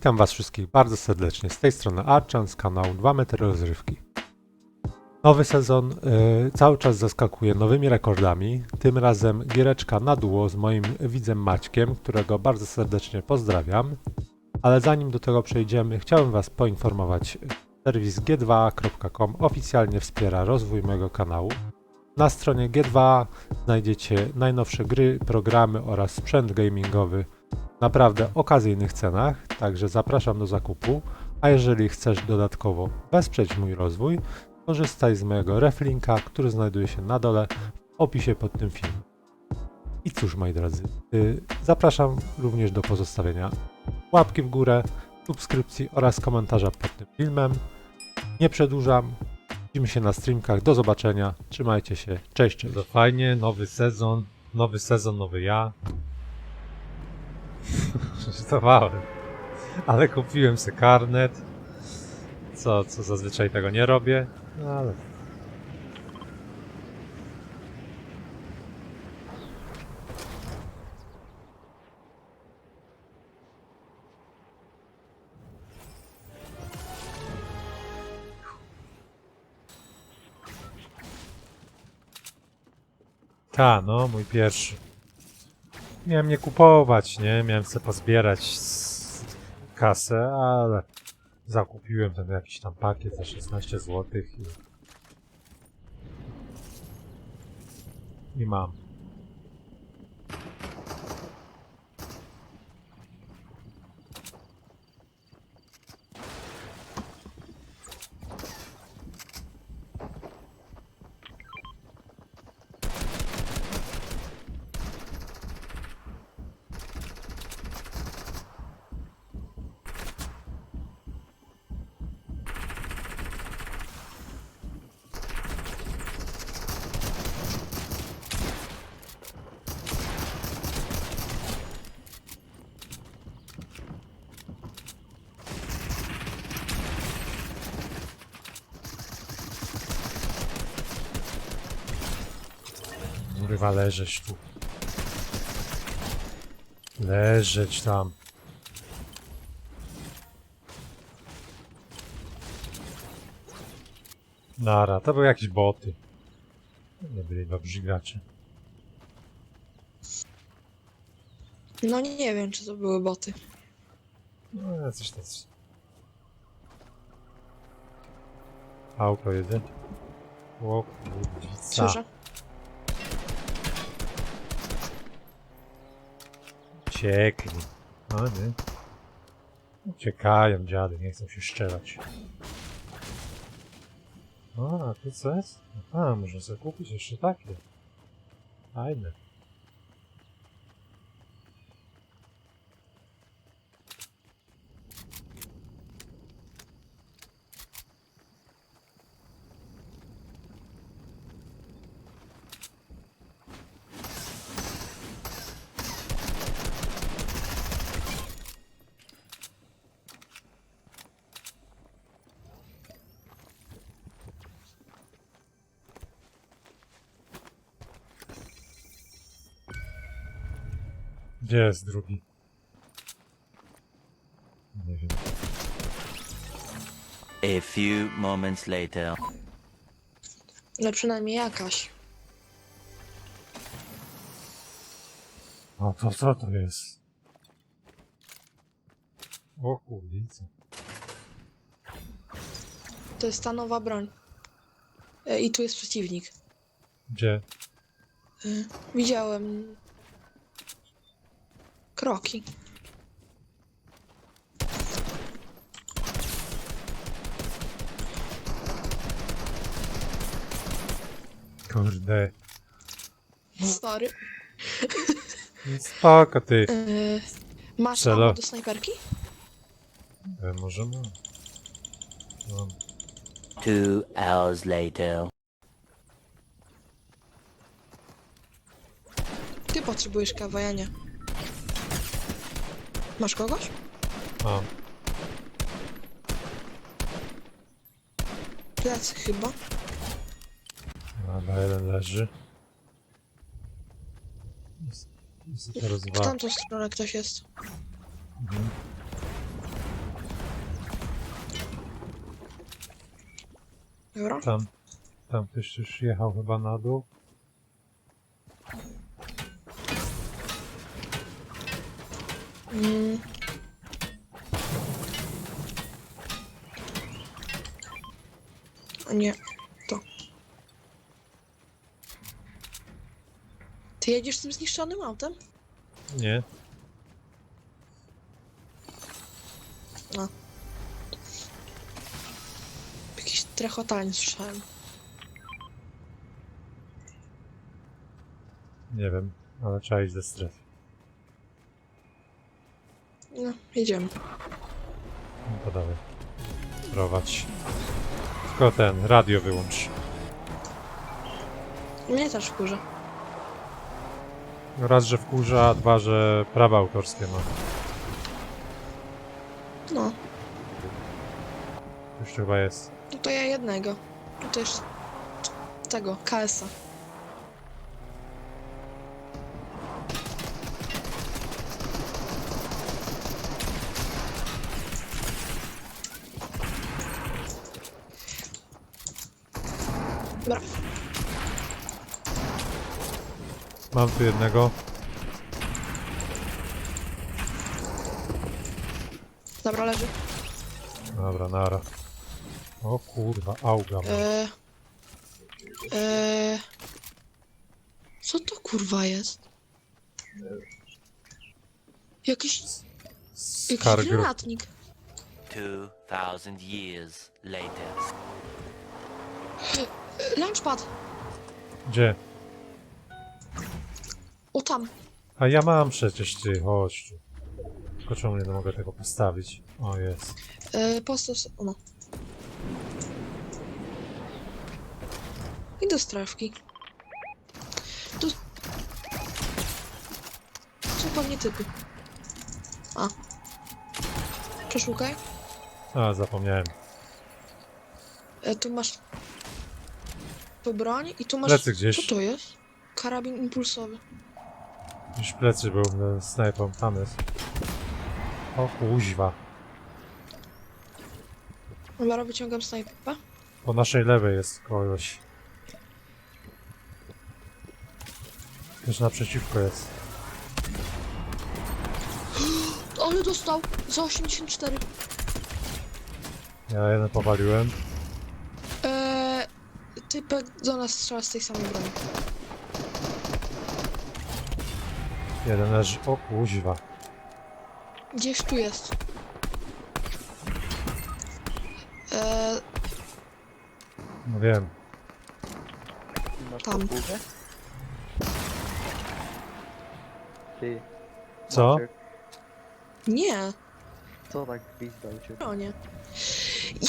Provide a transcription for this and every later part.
Witam Was wszystkich bardzo serdecznie. Z tej strony Archan z kanału 2 metry rozrywki. Nowy sezon y, cały czas zaskakuje nowymi rekordami. Tym razem giereczka na duo z moim widzem Maćkiem, którego bardzo serdecznie pozdrawiam. Ale zanim do tego przejdziemy, chciałbym Was poinformować. Serwis g2.com oficjalnie wspiera rozwój mojego kanału. Na stronie G2 znajdziecie najnowsze gry, programy oraz sprzęt gamingowy naprawdę okazyjnych cenach, także zapraszam do zakupu. A jeżeli chcesz dodatkowo wesprzeć mój rozwój, korzystaj z mojego reflinka, który znajduje się na dole w opisie pod tym filmem. I cóż, moi drodzy, y, zapraszam również do pozostawienia łapki w górę, subskrypcji oraz komentarza pod tym filmem. Nie przedłużam. Widzimy się na streamkach. Do zobaczenia. Trzymajcie się. Cześć. cześć. Fajnie. Nowy sezon. Nowy sezon, nowy ja. Żartowałem. Ale kupiłem sobie karnet. Co, co zazwyczaj tego nie robię. No ale. Ta, no, mój pierwszy. Miałem nie kupować, nie? Miałem sobie pozbierać kasę, ale zakupiłem ten jakiś tam pakiet za 16 zł i... I mam. Kurwa, leżeć tu. Leżeć tam. Nara, to były jakieś boty. Nie byli dobrzy gracze. No nie wiem, czy to były boty. No, jacyś tacy. Auto jeden. O kurwica. Słyszę. Ciekli. No nie. Uciekają dziady, nie chcą się szczelać. O, a tu co jest? A, można sobie kupić jeszcze takie. Fajne. Gdzie jest drugi? Nie wiem. A few moments later. Ale przynajmniej jakaś. A to co to jest? O kurwica. To jest ta nowa broń. E, I tu jest przeciwnik. Gdzie? Widziałem kroki. Kurde. Sorry. Spoko ty. E, masz Strzela. ammo do snajperki? E, może mam. Mam. Two hours later. Ty potrzebujesz kawa, ja nie. Masz kogoś? A, Plecy chyba. ale jeden leży. W tamtą stronę ktoś jest. Mhm. Dobra. Tam, tam ktoś już jechał chyba na dół. Mm. A nie, to. Ty jedziesz tym zniszczonym autem? Nie. No. Jakiś trechotanie słyszałem. Nie wiem, ale trzeba iść ze strefy. No, jedziemy. No to dawaj. Prowadź. Tylko ten, radio wyłącz. Mnie też wkurza. Raz, że wkurza, a dwa, że prawa autorskie ma. No, Już chyba jest. no to ja jednego. No to jeszcze tego, KS-a. Dobra, Mam tu jednego. dobra, leży. Dobra, nara. O kurwa, auga. ma. Eee, eee, co to kurwa jest? Jakiś, jakiś Skargr. granatnik. 2000 years later. Launchpad. Gdzie? Tam. A ja mam przecież ty, chodź tu. Tylko czemu nie mogę tego postawić? O, jest. E, postaw... s- o, no. I do strefki. Tu... Są pewnie typy. A. Przeszukaj. A, zapomniałem. E, tu masz... Tu broń i tu masz... Plecy gdzieś. Co to jest? Karabin impulsowy. Gdzieś plecy był na snajpą, tam jest. O kuźwa. Dobra, wyciągam snajpa. Po naszej lewej jest kogoś. Już naprzeciwko jest. Ale dostał! Za 84. Ja jeden powaliłem. Eee, typek do nas strzela z tej samej broni. Jeden leży. O kuźwa. Gdzieś tu jest. Eee, No wiem. Masz Tam. Ty. Co? Maciek, nie, Co tak gwizdał cię? bronie.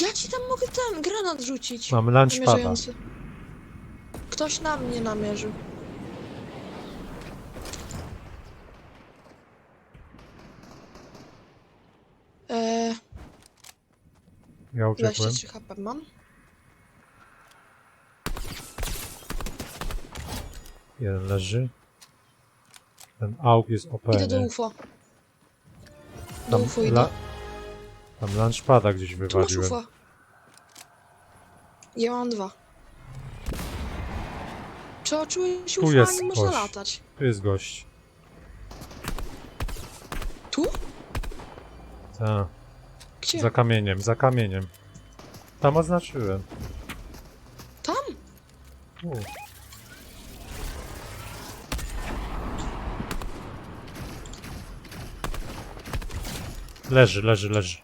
Ja ci tam mogę ten granat rzucić. Mamy lunchpada. Namierzający. Ktoś na mnie namierzył. Eee, Ja uciekłem. 23 HP mam. Jeden leży. Ten auk jest OP. Idę do nie? UFO. Do Tam, UFO idę. la... Tam lunchpada gdzieś Tu masz wywaliłem. UFO. Ja mam dwa. Czy oczułeś Tu UFO, jest nie można latać? Tu jest gość. Tu? Ta. Gdzie? Za kamieniem, za kamieniem. Tam oznaczyłem. Tam? U. Leży, leży, leży.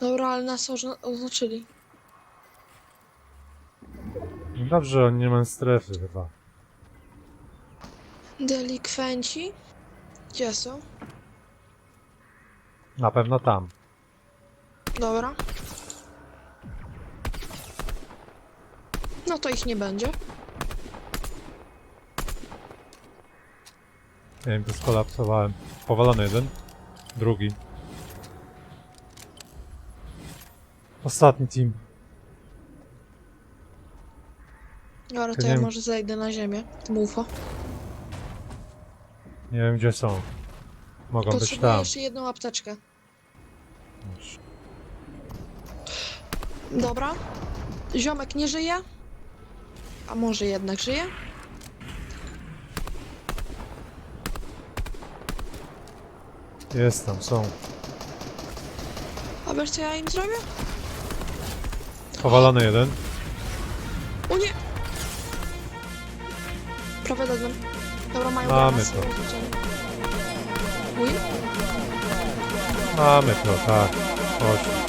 Dobra, ale nas ozna- oznaczyli. Dobrze, on nie ma strefy chyba. Delikwenci? Gdzie są? Na pewno tam. Dobra. No to ich nie będzie. Ja im to skolapsowałem. Powalony jeden. Drugi. Ostatni team. Dobra, To nie ja wiem. może zejdę na ziemię. Tym UFO. Nie wiem gdzie są. Mogą być Potrzebuję tam. jeszcze jedną apteczkę. Dobra. Ziomek nie żyje? A może jednak żyje? Jest tam, są. A wiesz co ja im zrobię? Powalony jeden. O nie! Prawie dodam. Dobra, mają Mamy granat, to. Uj, Mamy to, tak. Chodź.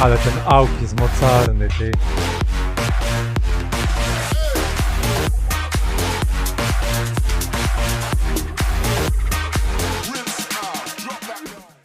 Ale ten auk jest mocarny, ty.